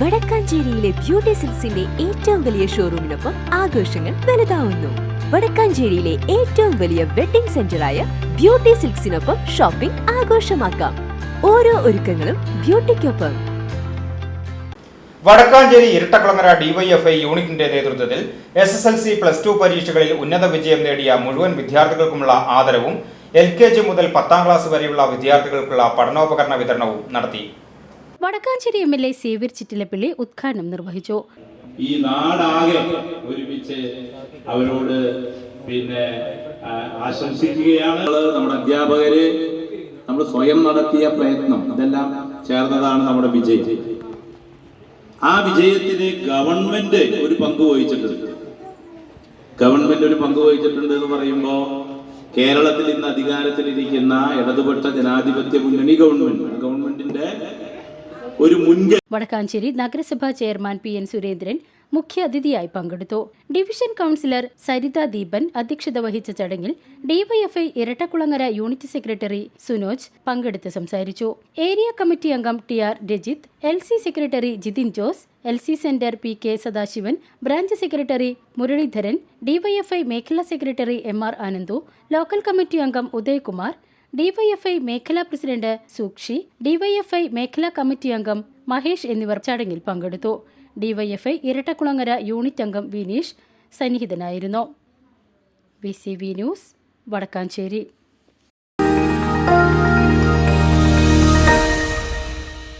വടക്കാഞ്ചേരിയിലെ beauty സിൽസിന്റെ ഏറ്റവും വലിയ ഷോറൂമിനൊപ്പം ആഘോഷങ്ങൾ വലുതാവുന്നു. വടക്കാഞ്ചേരിയിലെ ഏറ്റവും വലിയ വെഡിംഗ് സെന്ററായ ബ്യൂട്ടി സിൽക്സിനൊപ്പം ഷോപ്പിംഗ് ആഘോഷമാക്കാം. ഓരോ ഒരുക്കങ്ങളും ബ്യൂട്ടിക്കൊപ്പം. വടക്കാഞ്ചേരി ഇരട്ടക്കുളങ്ങര ഡിവൈഎഫ്ഐ യൂണിറ്റിന്റെ നേതൃത്വത്തിൽ S S L C plus two പരീക്ഷകളിൽ ഉന്നത വിജയം നേടിയ മുഴുവൻ വിദ്യാർത്ഥികൾക്കുമുള്ള ആദരവും എൽ കെ ജി മുതൽ പത്താം ക്ലാസ് വരെയുള്ള വിദ്യാർത്ഥികൾക്കുള്ള പഠനോപകരണ വിതരണവും നടത്തി. Vadakkanchery M L A Xavier Chittilappilly ഉദ്ഘാടനം നിർവഹിച്ചു. ഈ നാടാകെ ഒരുമിച്ച് അവരോട് പിന്നെ ആശംസിക്കുകയാണ്. നമ്മുടെ അധ്യാപകര് നമ്മൾ സ്വയം നടത്തിയ പ്രയത്നം അതെല്ലാം ചേർന്നതാണ് നമ്മുടെ വിജയം. ആ വിജയത്തിന് ഗവൺമെന്റ് ഒരു പങ്ക് വഹിച്ചിട്ടുണ്ട്. ഗവൺമെന്റ് ഒരു പങ്ക് വഹിച്ചിട്ടുണ്ട് എന്ന് പറയുമ്പോൾ കേരളത്തിൽ ഇന്ന് അധികാരത്തിലിരിക്കുന്ന ഇടതുപക്ഷ ജനാധിപത്യ മുന്നണി ഗവൺമെന്റ് ഗവൺമെന്റിന്റെ ഒരു വടക്കാഞ്ചേരി നഗരസഭാ ചെയർമാൻ പി എൻ സുരേന്ദ്രൻ മുഖ്യ അതിഥിയായി പങ്കെടുത്തു. ഡിവിഷൻ കൗൺസിലർ സരിത ദീപൻ അധ്യക്ഷത വഹിച്ച ചടങ്ങിൽ DYFI Irattakulangara unit secretary Sunoj പങ്കെടുത്ത് സംസാരിച്ചു. ഏരിയ കമ്മിറ്റി അംഗം T R Rajith L C secretary Jithin Jose L C centre P K Sadasivan branch secretary Muraleedharan DYFI മേഖലാ secretary M R Anandu local committee അംഗം Udayakumar DYFI മേഖലാ president സൂക്ഷി DYFI മേഖലാ committee അംഗം മഹേഷ് എന്നിവർ ചടങ്ങിൽ പങ്കെടുത്തു. ഡിവൈഎഫ്ഐ ഇരട്ടക്കുളങ്ങര യൂണിറ്റ് അംഗം Vineesh സന്നിഹിതനായിരുന്നു. V C V news Vadakkanchery.